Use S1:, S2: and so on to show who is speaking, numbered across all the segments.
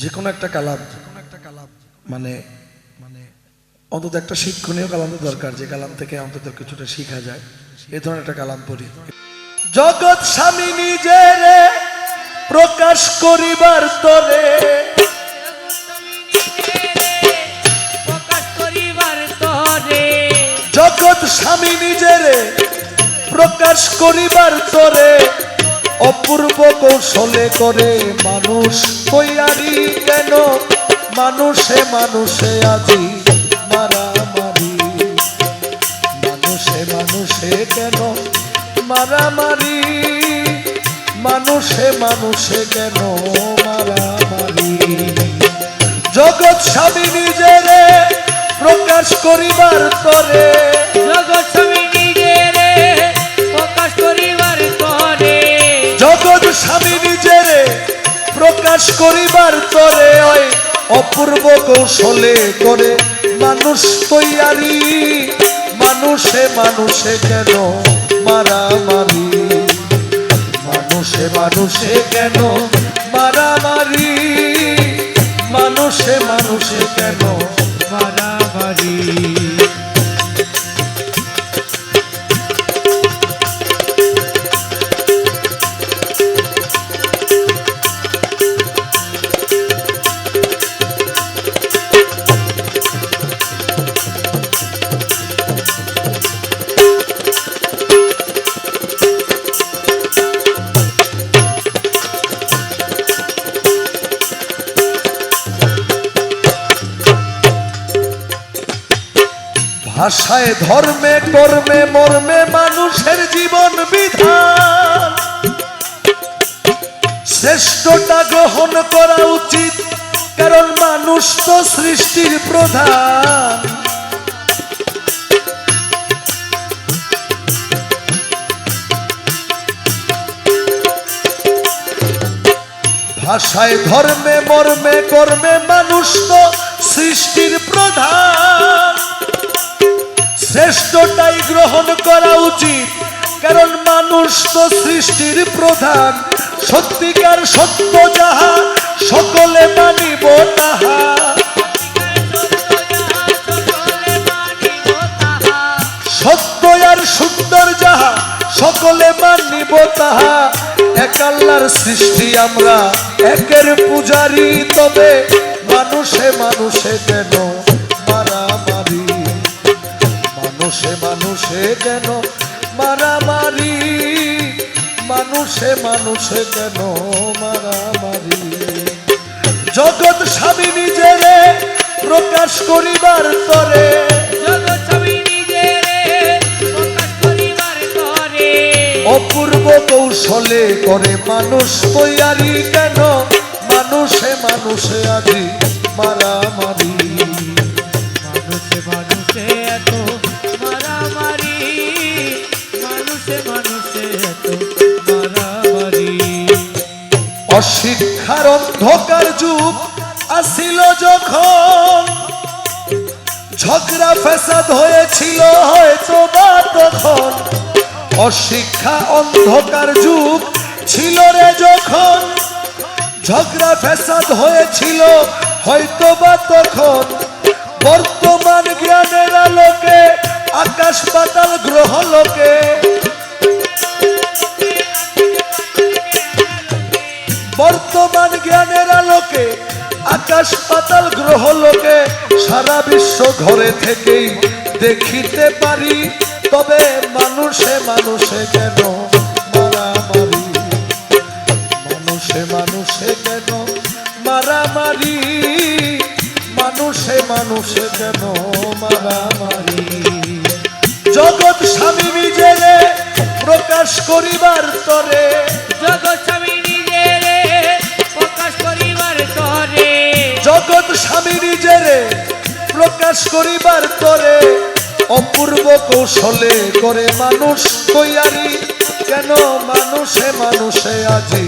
S1: যে কোনো একটা কালাম যে কোনো একটা কালাম মানে মানে অন্তত একটা শিক্ষণীয় কালামের দরকার, যে কালাম থেকে অন্তত কিছুটা শিখা যায়। এ ধরনের একটা কালাম পড়ি। জগৎ স্বামী নিজের প্রকাশ করিবার তরে
S2: প্রকাশ করিবার তরে,
S1: জগৎ স্বামী নিজের প্রকাশ করিবার তরে অপূর্ব কৌশলে করে মানুষ তৈয়ারি কেন? মানুষে মানুষে আজি মারামারি। মানুষে মানুষে কেন মারামারি? মানুষে মানুষে কেন মারামারি? জগৎ স্বামী নিজের প্রকাশ করিবার তরে
S2: স্বামী নিজেরে প্রকাশ করিবার তরে
S1: হয় অপূর্ব কৌশলে করে, মানুষ তৈয়ারি, মানুষে মানুষে কেন মারামারি? মানুষে মানুষে কেন মারামারি? ভাষায় ধর্মে, কর্মে, মর্মে মানুষের জীবন বিধান। শ্রেষ্ঠটা গ্রহণ করা উচিত, কারণ মানুষ তো সৃষ্টির প্রধান। ভাষায় ধর্মে, মর্মে, কর্মে মানুষ তো সৃষ্টির প্রধান। শ্রেষ্ঠটাই গ্রহণ করা উচিত। কারণ মানুষ তো সৃষ্টির প্রধান। সত্যিকার সত্য যাহা, সকলে মানিব তাহা। সত্য আর সুন্দর যাহা, সকলে মানিব তাহা। এক আল্লাহর সৃষ্টি আমরা, একের পূজারি তবে, মানুষে মানুষে কেন মানুষে মানুষে কেন মারামারি? মানুষে মানুষে কেন মারামারি? জগৎ স্বামী নিজেরে প্রকাশ করিবার তরে।
S2: জগৎ স্বামী নিজের প্রকাশ করিবার তরে।
S1: অপূর্ব কৌশলে করে মানুষ তৈয়ারি কেন? মানুষে মানুষে আজি মারামারি।
S2: মানুষে মানুষে
S1: অশিক্ষার অন্ধকার যুগ আসিল যখন। ঝগড়া ফেসাদ হয়েছিল হয়তো বা তখন। অশিক্ষা অন্ধকার যুগ ছিল রে যখন। ঝগড়া ফেসাদ হয়েছিল হয়তো বা তখন। বর্তমান জ্ঞানের আলোকে, আকাশ পাতাল গ্রহ লোকে বর্তমান জ্ঞানের আলোকে, আকাশ পাতাল গ্রহ লোকে, সারা বিশ্ব ঘরে থেকেই দেখিতে পারি। তবে মানুষে মানুষে কেন মারামারি? মানুষে মানুষে কেন মারামারি? মানুষে মানুষে কেন মারামারি? জগৎ স্বামী নিজেরে প্রকাশ করিবার তরে,
S2: জগৎ প্রকাশ করিবার তরে
S1: অপূর্ব কৌশলে করে মানুষ তৈয়ারি। কেন মানুষে মানুষে আজি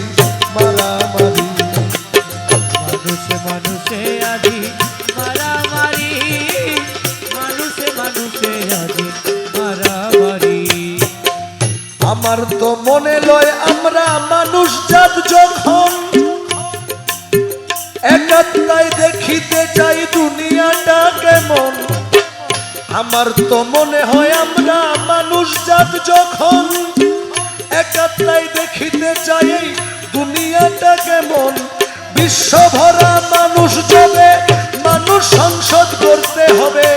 S1: মারামারি?
S2: মানুষে মানুষে আদি মারামারি। মানুষে মানুষে আদি মারামারি।
S1: আমার তো মনে লয় আমরা মানুষ জাত যখন একাত্তাই দেখিতে চাই দুনিয়াটা কেমন? আমার তো মনে হয় আমরা মানুষ জাত যখন। একাত্তায় দেখিতে চাই দুনিয়াটা কেমন? বিশ্বভরা মানুষ যাবে, মানুষ সংসদ করতে হবে।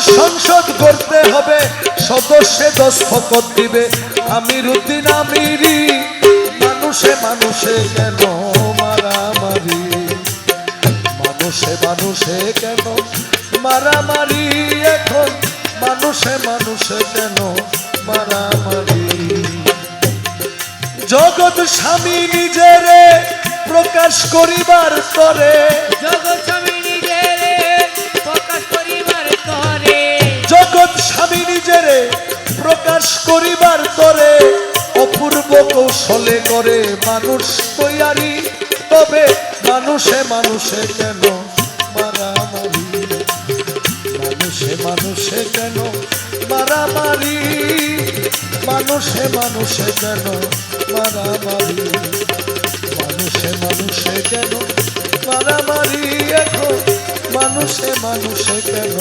S1: সংসদ করতে হবে, সদস্যে দস্তখত দিবে। আমির উদ্দিন আমিরি মানুষে মানুষে কেন মারামারি? মানুষে মানুষে কেন মারামারি? এখন মানুষে মানুষে কেন মারামারি? জগৎ স্বামী নিজেরে প্রকাশ করিবার তরে
S2: জগৎ স্বামী
S1: প্রকাশ করিবার তরে অপূর্ব কৌশলে করে মানুষ তৈয়ারি। তবে মানুষে মানুষে কেন মারামারি? মানুষে মানুষে কেন মারামারি? মানুষে মানুষে কেন মারামারি? মানুষে মানুষে কেন মারামারি? এখন মানুষে মানুষে কেন